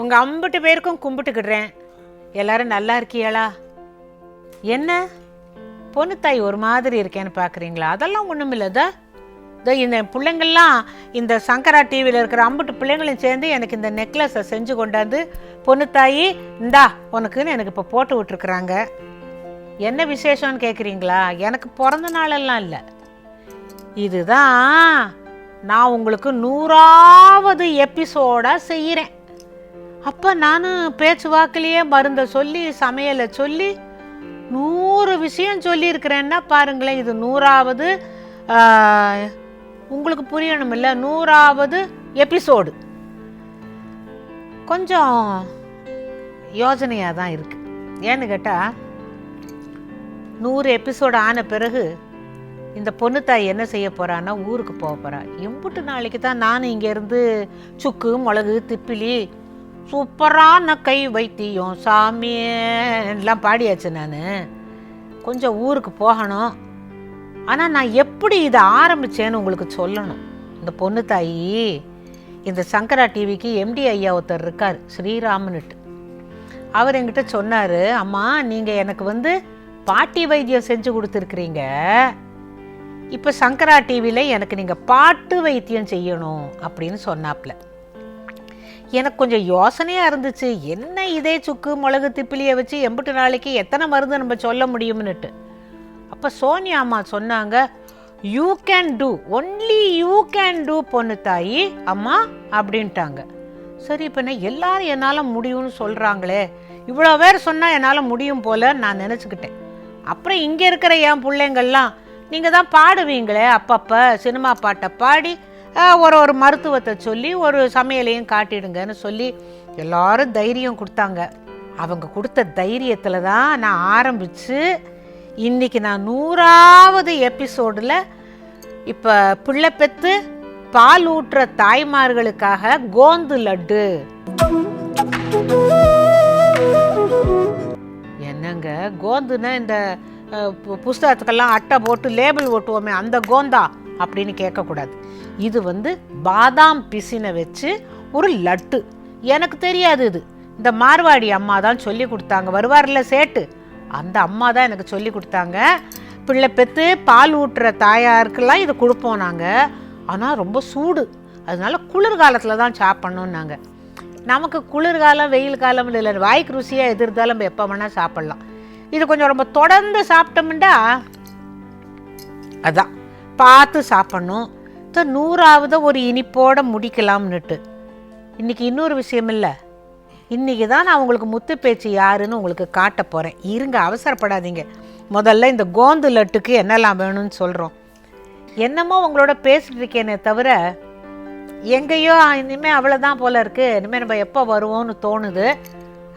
உங்கள் அம்புட்டு பேருக்கும் கும்பிட்டுக்கிடுறேன். எல்லாரும் நல்லா இருக்கியாளா என்ன? பொண்ணு தாய் ஒரு மாதிரி இருக்கேன்னு பார்க்குறீங்களா அதெல்லாம் ஒன்றும் இல்லைதா இதோ இந்த பிள்ளைங்கள்லாம் இந்த சங்கரா டிவியில் இருக்கிற அம்புட்டு பிள்ளைங்களும் சேர்ந்து எனக்கு இந்த நெக்லஸை செஞ்சு கொண்டாந்து பொண்ணு தாயி இந்தா உனக்குன்னு எனக்கு இப்போ போட்டு விட்டுருக்குறாங்க. என்ன விசேஷம்னு கேட்குறீங்களா எனக்கு பிறந்த நாளெல்லாம் இல்லை. இதுதான் நான் உங்களுக்கு நூறாவது எபிசோடாக செய்கிறேன் அப்போ நான் பேச்சு வாக்கிலேயே மருந்தை சொல்லி சமையலை சொல்லி நூறு விஷயம் சொல்லியிருக்கிறேன்னா பாருங்களேன் இது நூறாவது உங்களுக்கு புரியணும் இல்லை நூறாவது எபிசோடு கொஞ்சம் யோசனையாக தான் இருக்குது ஏன்னு கேட்டால் நூறு எபிசோடு ஆன பிறகு இந்த பொண்ணு தாய் என்ன செய்ய போகிறான்னா ஊருக்கு போக போகிறா எம்புட்டு நாளைக்கு தான் நானும் இங்கேருந்து சுக்கு மிளகு திப்பிலி சூப்பரான கை வைத்தியம் சாமியெல்லாம் பாடியாச்சு நான். கொஞ்சம் ஊருக்கு போகணும். ஆனால் நான் எப்படி இதை ஆரம்பிச்சேன்னு உங்களுக்கு சொல்லணும். இந்த பொண்ணு தாயி இந்த சங்கரா டிவிக்கு எம்டி ஐயா ஒருத்தர் இருக்கார் ஸ்ரீராமனுட்டு அவர் என்கிட்ட சொன்னார் அம்மா நீங்கள் எனக்கு வந்து பாட்டி வைத்தியம் செஞ்சு கொடுத்துருக்குறீங்க. இப்போ சங்கரா டிவியில் எனக்கு நீங்கள் பாட்டு வைத்தியம் செய்யணும் அப்படின்னு சொன்னாப்ல. எனக்கு கொஞ்சம் யோசனையாக இருந்துச்சு. என்ன இதே சுக்கு மிளகு திப்பிலியை வச்சு எம்பிட்டு நாளைக்கு எத்தனை மருந்து நம்ம சொல்ல முடியும்னுட்டு. அப்போ சோனியா அம்மா சொன்னாங்க you can do only you can do பொண்ணு தாயி அம்மா அப்படின்ட்டாங்க. சரி இப்போ நான் எல்லாரும் என்னால் முடியும்னு சொல்கிறாங்களே இவ்வளோ பேர் சொன்னால் என்னால் முடியும் போல நான் நினச்சிக்கிட்டேன். அப்புறம் இங்கே இருக்கிற என் பிள்ளைங்கள்லாம் நீங்கள் தான் பாடுவீங்களே அப்பப்போ சினிமா பாட்டை பாடி ஒரு ஒரு மருத்துவத்தை சொல்லி ஒரு சமையலையும் காட்டிடுங்கன்னு சொல்லி எல்லாரும் தைரியம் கொடுத்தாங்க. அவங்க கொடுத்த தைரியத்தில் தான் நான் ஆரம்பித்து இன்றைக்கி நான் நூறாவது எபிசோடில் இப்போ பிள்ளை பெற்று பால் ஊட்டுற தாய்மார்களுக்காக கோந்து லட்டு. என்னங்க கோந்துன்னா இந்த பு- புஸ்தகத்துக்கெல்லாம் அட்டை போட்டு லேபிள் ஓட்டுவோமே அந்த கோந்தா. அப்படின்னு கேட்கக்கூடாது. இது வந்து பாதாம் பிசினை வச்சு ஒரு லட்டு. எனக்கு தெரியாது இது. இந்த மார்வாடி அம்மா தான் சொல்லி கொடுத்தாங்க. வருவார்ல சேட்டு? அந்த அம்மா தான் எனக்கு சொல்லி கொடுத்தாங்க. பிள்ளை பெற்று பால் ஊட்டுற தாயாருக்கெல்லாம் இது கொடுப்போம் நாங்கள் ஆனால் ரொம்ப சூடு. அதனால குளிர்காலத்தில் தான் சாப்பிட்ணுன்னாங்க நமக்கு குளிர்காலம் வெயில் காலம் இல்லை வாய்க்கு ருசியாக எது இருந்தாலும் நம்ம எப்போ வேணால் சாப்பிட்லாம். இது கொஞ்சம் ரொம்ப தொடர்ந்து சாப்பிட்டோம்டா. அதான். பார்த்து சாப்பிட்ணும். ஸோ நூறாவது ஒரு இனிப்போடு முடிக்கலாம்னுட்டு. இன்றைக்கி இன்னொரு விஷயம் இல்லை. இன்றைக்கி தான் நான் உங்களுக்கு முத்து பேச்சு யாருன்னு உங்களுக்கு காட்ட போகிறேன் இருங்க அவசரப்படாதீங்க. முதல்ல இந்த கோந்து லட்டுக்கு என்னெல்லாம் வேணும்னு சொல்கிறோம் என்னமோ உங்களோட பேசிட்டு இருக்கேனே தவிர எங்கேயோ இனிமேல் அவ்வளோதான் போல இருக்குது இனிமேல் நம்ம எப்போ வருவோம்னு தோணுது.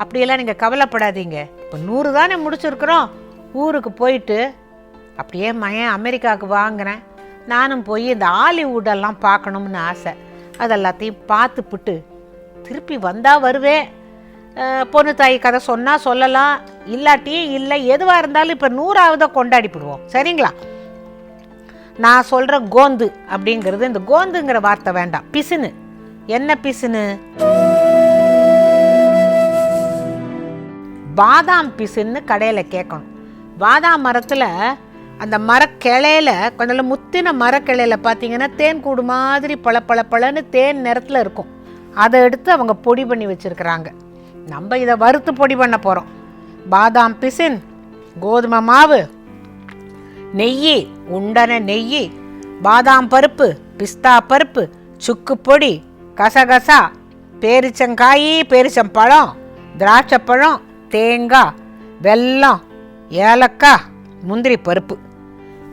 அப்படியெல்லாம் நீங்கள் கவலைப்படாதீங்க. இப்போ நூறு தானே முடிச்சிருக்கிறோம். ஊருக்கு போயிட்டு அப்படியே மகன் அமெரிக்காவுக்கு வாங்குறேன். நானும் போய் இந்த ஹாலிவுட்டெல்லாம் பார்க்கணும்னு ஆசை. அதெல்லாத்தையும் பார்த்துப்புட்டு திருப்பி வந்தால் வருவேன். பொண்ணு தாய் கதை சொன்னால் சொல்லலாம். இல்லாட்டியும் இல்லை எதுவாக இருந்தாலும் இப்போ நூறாவதை கொண்டாடிப்பிடுவோம். சரிங்களா? நான் சொல்கிற கோந்து அப்படிங்கிறது இந்த கோந்துங்கிற வார்த்தை வேண்டாம். பிசுனு. என்ன பிசுனு? பாதாம் பிசுன்னு கடையில் கேட்கணும். பாதாம் மரத்தில் அந்த மரக்கிளையில கொஞ்சம் முத்தின மரக்கிளையில பார்த்தீங்கன்னா தேன் கூடு மாதிரி பள பள பழன்னு தேன் நிறத்தில் இருக்கும். அதை எடுத்து அவங்க பொடி பண்ணி வச்சுருக்குறாங்க. நம்ம இதை வறுத்து பொடி பண்ண போகிறோம் பாதாம் பிசின் கோதுமை மாவு நெய் உண்டன நெய் பாதாம் பருப்பு பிஸ்தா பருப்பு சுக்கு பொடி கசகசா பேரிச்சங்காய் பேரிச்சம்பழம் திராட்சைப்பழம் தேங்காய் வெல்லம் ஏலக்காய் முந்திரி பருப்பு.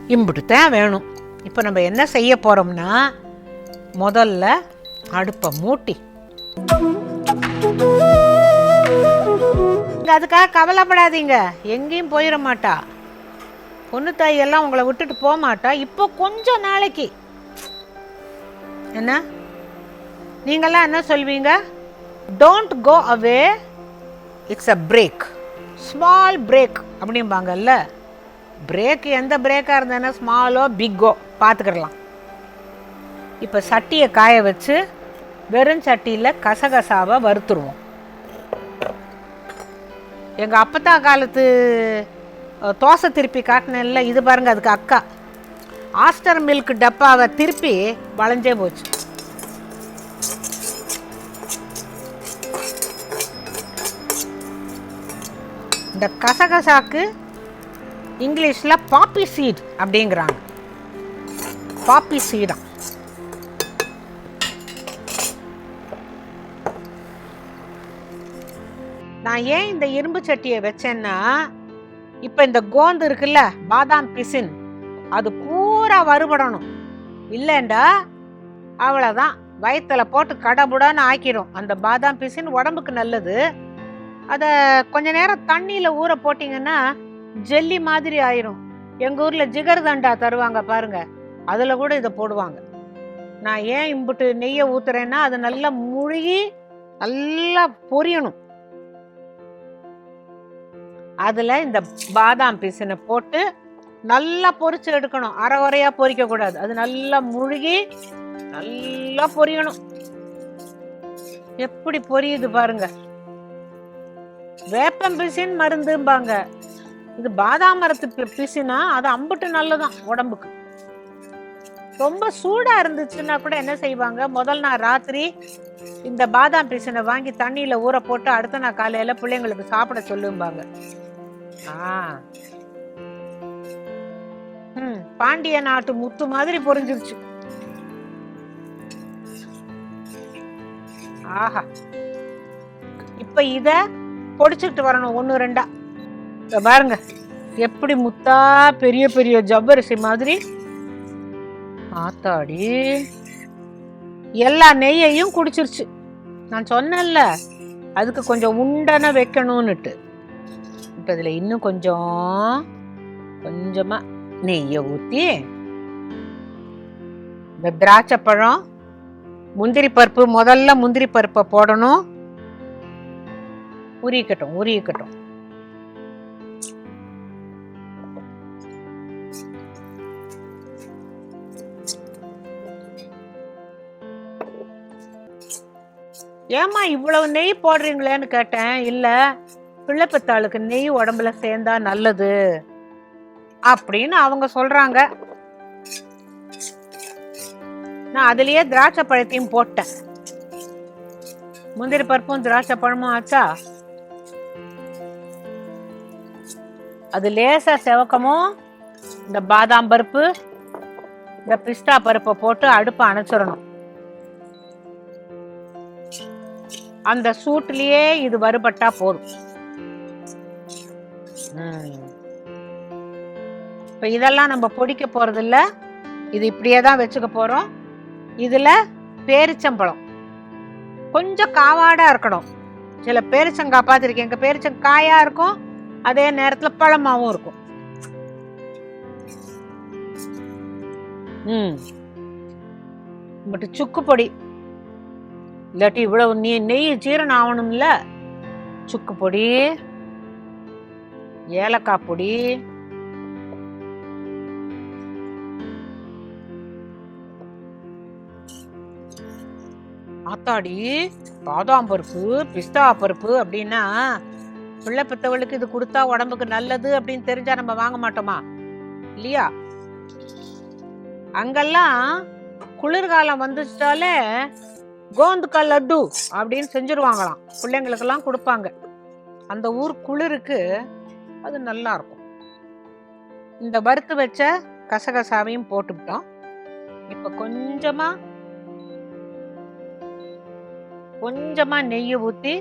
இம்புட்டு தான் வேணும். இப்போ நம்ம என்ன செய்ய போகிறோம்னா முதல்ல அடுப்பை மூட்டி. அதுக்காக கவலைப்படாதீங்க. எங்கேயும் போயிட மாட்டா. பொண்ணு தாய் எல்லாம் உங்களை விட்டுட்டு போக மாட்டா. இப்போ கொஞ்சம் நாளைக்கு. என்ன? நீங்கள்லாம் என்ன சொல்வீங்க? Don't go away it's a break small break அப்படிம்பாங்கல்ல. Break எந்த பிரேக்காக இருந்தாலும் ஸ்மாலோ பிக்கோ பார்த்துக்கிடலாம் இப்போ சட்டியை காய வச்சு வெறும் சட்டியில் கசகசாவை வறுத்துருவோம். எங்கள் அப்பத்தா காலத்து தோசை திருப்பி காட்டினேன்ல இது பாருங்கள் அதுக்கு அக்கா. ஆஸ்டர் மில்க் டப்பாவை திருப்பி வளைஞ்சே போச்சு. இந்த கசகசாக்கு இங்கிலீஷில் பாப்பி சீட் அப்படிங்கிறாங்க. பாப்பி சீடா. நான் ஏன் இந்த இரும்பு சட்டியை வச்சேன்னா இப்போ இந்த கோந்து இருக்குல்ல பாதாம் பிசின் அது பூரா வறுபடணும். இல்லைண்டா அவ்வளோதான் வயத்தில் போட்டு கடபுடான்னு ஆக்கிடும் அந்த பாதாம் பிசின் உடம்புக்கு நல்லது. அதை கொஞ்ச நேரம் தண்ணியில் ஊற போட்டிங்கன்னா ஜெல்லி மாதிரி ஆயிரும். எங்கள் ஊரில் ஜிகர் தண்டா தருவாங்க பாருங்க. அதில் கூட இதை போடுவாங்க. நான் ஏன் இம்புட்டு நெய்யை ஊத்துறேன்னா அது நல்லா முழுகி நல்லா பொரியணும். அதில் இந்த பாதாம் பீசனை போட்டு நல்லா பொரிச்சு எடுக்கணும். அரை குறையா பொரிக்க கூடாது. அது நல்லா முழுகி நல்லா பொரியணும். எப்படி பொரியுது பாருங்க. வேப்பம் பிசின் மருந்தும்பாங்க. இது பாதாம் மரத்து பி- பிசினா அது அம்புட்டு நல்லதான் உடம்புக்கு. ரொம்ப சூடா இருந்துச்சுன்னா கூட என்ன செய்வாங்க? முதல் நாள் ராத்திரி இந்த பாதாம் பிசினை வாங்கி தண்ணியில ஊற போட்டு அடுத்த நாள் காலையில பிள்ளைங்களுக்கு சாப்பிட சொல்லும்பாங்க. ஆ. ம் பாண்டிய நாட்டு முத்து மாதிரி பொரிஞ்சிருச்சு. ஆஹா. இப்ப இத பொடிச்சுட்டு வரணும் ஒன்று ரெண்டா. பாருங்க. எப்படி முத்தா பெரிய பெரிய ஜவ்வரிசி மாதிரி ஆத்தாடி. எல்லா நெய்யையும் குடிச்சிருச்சு. நான் சொன்னேன்ல அதுக்கு கொஞ்சம் உண்டனை வைக்கணும்னுட்டு. இப்போ இதில் இன்னும் கொஞ்சம் கொஞ்சமாக நெய்யை ஊற்றி இந்த திராட்சை பழம் முந்திரி பருப்பு முதல்ல முந்திரி பருப்பை போடணும். உரிக்கட்டும் உரிக்கட்டும் ஏம்மா இவ்வளவு நெய் போடுறீங்களேன்னு கேட்டேன். இல்லை பிள்ளைப்பத்தாளுக்கு நெய் உடம்புல சேர்ந்தா நல்லது அப்படின்னு அவங்க சொல்றாங்க. நான் அதுலயே திராட்சை பழத்தையும் போட்டேன். முந்திரி பருப்பும் திராட்சை பழமும் ஆச்சா? அது லேசா செவக்கமும் இந்த பாதாம் பருப்பு இந்த பிஸ்தா பருப்பை போட்டு அடுப்பை அணைச்சிடணும். அந்த சூட்லயே இது வறுபட்டா போதும். இப்போ இப்ப இதெல்லாம் நம்ம பொடிக்க போறது இல்ல இது இப்படியே தான் வச்சுக்க போறோம். இதுல பேரிச்சம்பழம். கொஞ்சம் காவாடா இருக்கணும். சில பேரிச்சங்காய் பார்த்துருக்கேன் எங்க பேரிச்சங்காயா இருக்கும். அதே நேரத்துல பழமாவும் இருக்கும். ம். பட் சுக்கு பொடி. இல்லாட்டி இவ்வளவு நீ நெய் ஜீரணம் ஆகணும்ல? சுக்கு பொடி ஏலக்காய் பொடி ஆத்தாடி பாதாம் பருப்பு பிஸ்தா பருப்பு அப்படின்னா பிள்ளை பெத்தவளுக்கு இது கொடுத்தா உடம்புக்கு நல்லது அப்படின்னு தெரிஞ்சா நம்ம வாங்க மாட்டோமா? இல்லையா? அங்கெல்லாம் குளிர்காலம் வந்துட்டாலே கோந்துக்கால் லட்டு அப்படின்னு செஞ்சுருவாங்களாம். பிள்ளைங்களுக்கெல்லாம் கொடுப்பாங்க. அந்த ஊர் குளிருக்கு அது நல்லா இருக்கும் இந்த வறுத்து வச்ச கசகசாவையும் போட்டுவிட்டோம் இப்போ கொஞ்சமாக கொஞ்சமாக நெய்யை ஊற்றி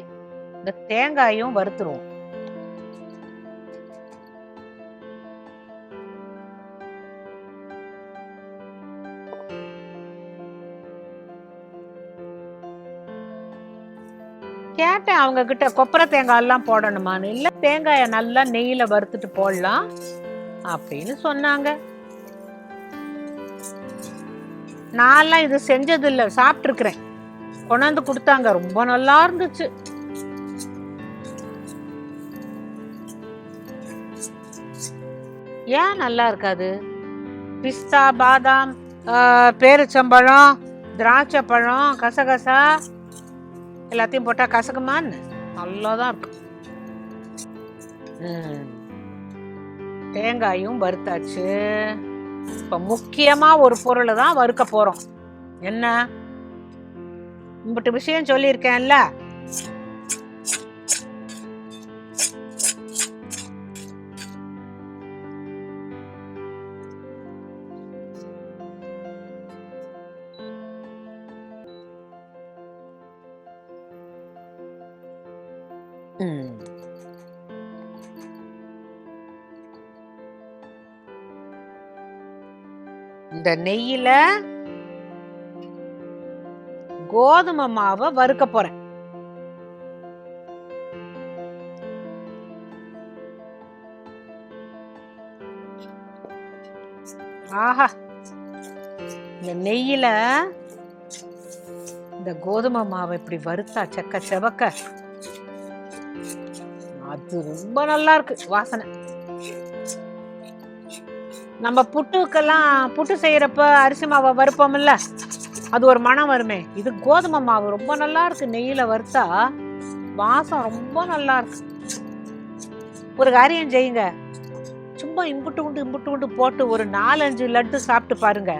இந்த தேங்காயும் வறுத்துருவோம். கேட்டேன் அவங்க கிட்ட கொப்பரை தேங்காய் எல்லாம் போடணுமான்னு. இல்ல தேங்காயை நல்லா நெய்யில வறுத்துட்டு போடலாம் அப்படின்னு சொன்னாங்க. நான்லாம் இது செஞ்சது இல்ல சாப்பிட்டுருக்கிறேன். கொண்டாந்து கொடுத்தாங்க ரொம்ப நல்லா இருந்துச்சு. ஏன் நல்லா இருக்காது? பிஸ்தா பாதாம் பேரிச்சம்பழம் திராட்சை பழம் கசகசா எல்லாத்தையும் போட்டால் கசக்குமான்னு? நல்லா தான் இருக்கும் தேங்காயும் வறுத்தாச்சு. இப்போ முக்கியமாக ஒரு பொருளை தான் வறுக்க போகிறோம் என்ன? இம்பிட்டு விஷயம் சொல்லியிருக்கேன்ல. ம். இந்த நெய்யில கோதுமை மாவை வறுக்க போறேன் ஆஹா இந்த நெய்யில இந்த கோதுமை மாவை இப்படி வறுத்தா செக்க செவக்க இது ரொம்ப நல்லா இருக்கு வாசனை. நம்ம புட்டுக்கெல்லாம் புட்டு செய்யறப்ப அரிசி மாவை வறுப்போம் இல்ல அது ஒரு மனம் வருமே. இது கோதுமை மாவு ரொம்ப நல்லா இருக்கு நெய்யில வறுத்தா வாசம் ரொம்ப நல்லா இருக்கு ஒரு காரியம் செய்யுங்க. சும்மா இம்புட்டு உண்டு இம்புட்டு உண்டு போட்டு ஒரு நாலஞ்சு லட்டு சாப்பிட்டு பாருங்க.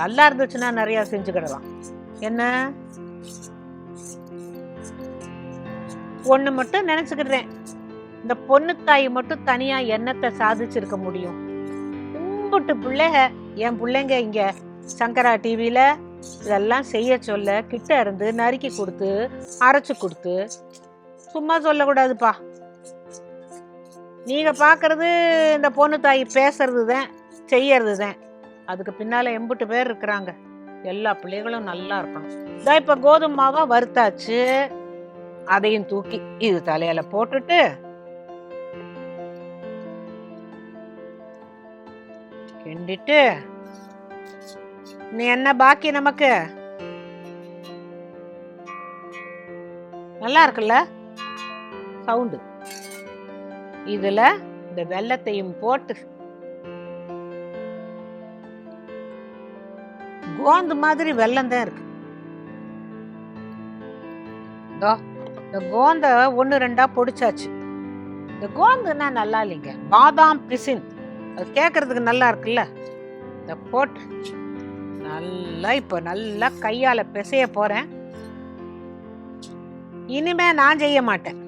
நல்லா இருந்துச்சுன்னா நிறைய செஞ்சுக்கிடலாம். என்ன? ஒன்று மட்டும் நினச்சிக்கிடுறேன். இந்த பொண்ணு தாய் மட்டும் தனியா எண்ணத்தை சாதிச்சிருக்க முடியும். கும்பிட்டு பிள்ளைங்க என் பிள்ளைங்க இங்க சங்கரா டிவியில இதெல்லாம் செய்ய சொல்ல கிட்ட இருந்து நறுக்கி கொடுத்து அரைச்சு கொடுத்து சும்மா சொல்லக்கூடாதுப்பா. நீங்க பாக்குறது இந்த பொண்ணு தாய் பேசுறது தான் செய்யறது தான் அதுக்கு பின்னால எம்பிட்டு பேர் இருக்கிறாங்க. எல்லா பிள்ளைகளும் நல்லா இருக்கணும். இதான் இப்ப கோதுமை வறுத்தாச்சு. அதையும் தூக்கி இது தலையில போட்டுட்டு கிண்டிட்டு. நீ என்ன பாக்கி நமக்கு? நல்லா இருக்குல்ல? சவுண்டு. இதுல இந்த வெள்ளத்தையும் போட்டு. கோந்து மாதிரி வெள்ளம் தான் இருக்கு. இந்த கோந்த ஒன்னு ரெண்டா பொடிச்சாச்சு. இந்த கோந்துன்னா நல்லா இல்லைங்க. பாதாம் பிசின். அது கேட்கறதுக்கு நல்லா இருக்குல்ல? இத போட்டு நல்லா இப்போ நல்லா கையால் பிசைய போகிறேன் இனிமே நான் செய்ய மாட்டேன்.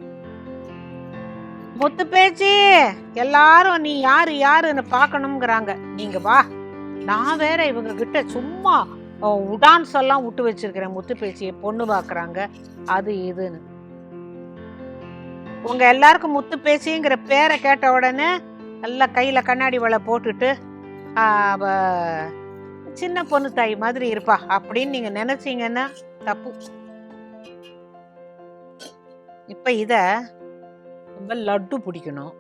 முத்து பேச்சு எல்லாரும் நீ யாரு யாருன்னு பார்க்கணுங்கிறாங்க நீங்க வா. நான் வேற இவங்க கிட்ட சும்மா உடான் உடான்ஸ் எல்லாம் விட்டு வச்சிருக்கிறேன் முத்து பேச்சியை பொண்ணு பார்க்குறாங்க அது இதுன்னு. உங்க எல்லாருக்கும் முத்து பேச்சிங்கிற பேரை கேட்ட உடனே நல்லா கையில் கண்ணாடி வலை போட்டுட்டு அவ சின்ன பொண்ணு தாய் மாதிரி இருப்பா அப்படின்னு நீங்கள் நினச்சிங்கன்னா தப்பு. இப்போ இதை ரொம்ப லட்டு பிடிக்கணும்.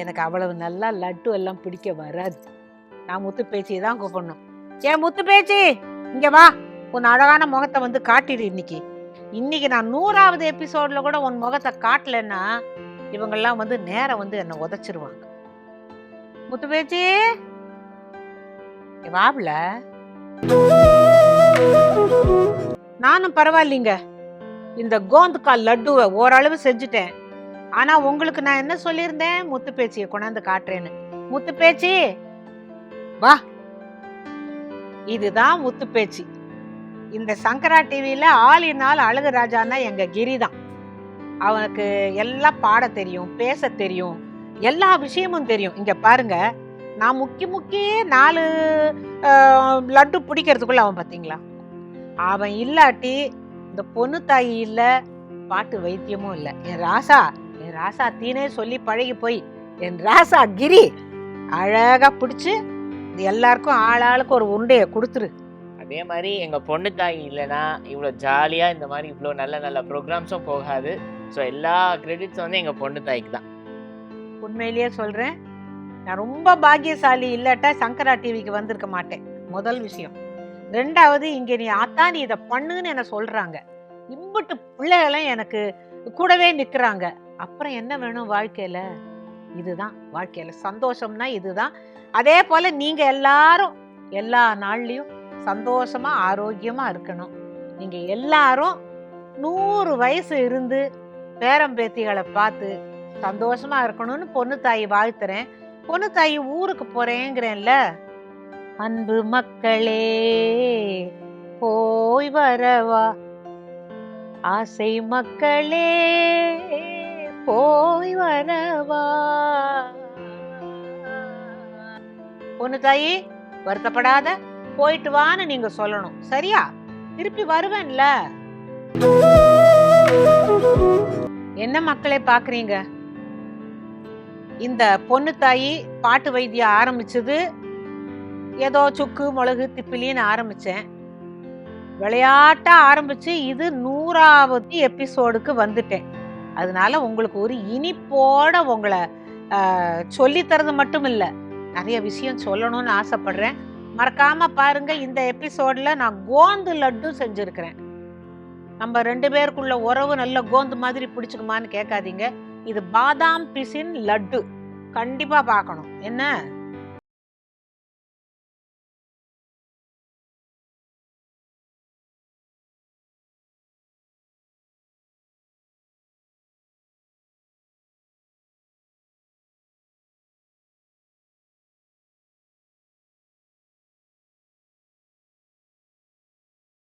எனக்கு அவ்வளவு நல்லா லட்டு எல்லாம் பிடிக்க வராது. நான் முத்து பேச்சியை தான் கூப்பிடணும். ஏன் முத்து பேச்சி இங்கே வா. உன் அழகான முகத்தை வந்து காட்டிடு இன்னைக்கு. இன்னைக்கு நான் நூறாவது எபிசோடில் கூட உன் முகத்தை காட்டலன்னா இவங்கெல்லாம் வந்து நேரம் வந்து என்னை உதைச்சிருவாங்க. முத்து பேச்சி? வாப்ல நானும் பரவாயில்லைங்க. இந்த கோந்துக்கால் லட்டுவை ஓரளவு செஞ்சுட்டேன். ஆனா உங்களுக்கு நான் என்ன சொல்லியிருந்தேன்? முத்து பேச்சியை கொண்டாந்து காட்டுறேன்னு. முத்து பேச்சி? வா. இதுதான் முத்து பேச்சு. இந்த சங்கரா டிவியில ஆளினால் அழகு ராஜான்னா எங்க கிரி தான் அவனுக்கு எல்லாம் பாட தெரியும் பேச தெரியும் எல்லா விஷயமும் தெரியும். இங்கே பாருங்க நான் முக்கி முக்கி நாலு லட்டு பிடிக்கிறதுக்குள்ள அவன் பார்த்தீங்களா அவன் இல்லாட்டி இந்த பொண்ணு தாயி இல்லை பாட்டு வைத்தியமும் இல்லை. என் ராசா என் ராசா தீனே சொல்லி பழகி போய் என் ராசா கிரி அழகாக பிடிச்சி எல்லாருக்கும் ஆளாளுக்கு ஒரு உருண்டையை கொடுத்துரு. அதே மாதிரி எங்கள் பொண்ணு தாய் இல்லைன்னா இவ்வளோ ஜாலியாக இந்த மாதிரி இவ்வளோ நல்ல நல்ல ப்ரோக்ராம்ஸும் போகாது. ஸோ எல்லா கிரெடிட்ஸ் வந்து எங்கள் பொண்ணு தாய்க்கு தான். உண்மையிலேயே சொல்கிறேன் நான் ரொம்ப பாக்கியசாலி இல்லாட்டா சங்கரா டிவிக்கு வந்திருக்க மாட்டேன். முதல் விஷயம். ரெண்டாவது இங்கே நீ ஆத்தா நீ இதை பண்ணுன்னு என்ன சொல்கிறாங்க இம்பட்டு பிள்ளைகளும் எனக்கு கூடவே நிற்கிறாங்க அப்புறம் என்ன வேணும் வாழ்க்கையில்? இதுதான். வாழ்க்கையில் சந்தோஷம்னா இதுதான். அதே போல் நீங்கள் எல்லாரும் எல்லா நாள்லேயும் சந்தோஷமா ஆரோக்கியமாக இருக்கணும். நீங்கள் எல்லாரும் நூறு வயசு இருந்து பேரம் பேத்திகளை பார்த்து சந்தோஷமா இருக்கணும்னு பொண்ணு தாய் வாழ்த்துறேன். பொண்ணு தாய் ஊருக்கு போறேங்கிறேன்ல. அன்பு மக்களே போய் வரவா. ஆசை மக்களே போய் வரவா. பொண்ணு தாயி வருத்தப்படாத. போயிட்டு வான்னு நீங்க சொல்லணும். சரியா? திருப்பி வருவேன்ல. என்ன மக்களே பாக்குறீங்க இந்த பொண்ணு தாயி பாட்டு வைத்தியம் ஆரம்பிச்சது. ஏதோ சுக்கு மிளகு திப்பிலின்னு ஆரம்பிச்சேன். விளையாட்டா ஆரம்பிச்சு இது நூறாவது எபிசோடுக்கு வந்துட்டேன். அதனால உங்களுக்கு ஒரு இனிப்போட உங்களை ஆஹ், சொல்லித் தரது மட்டும் இல்லை நிறைய விஷயம் சொல்லணும்னு ஆசைப்படுறேன். மறக்காம பாருங்க இந்த எபிசோட்ல நான் கோந்து லட்டு செஞ்சிருக்கிறேன். நம்ம ரெண்டு பேருக்குள்ள உறவு நல்ல கோந்து மாதிரி பிடிச்சிக்குமான்னு கேட்காதீங்க. இது பாதாம் பிசின் லட்டு. கண்டிப்பாக பார்க்கணும். என்ன?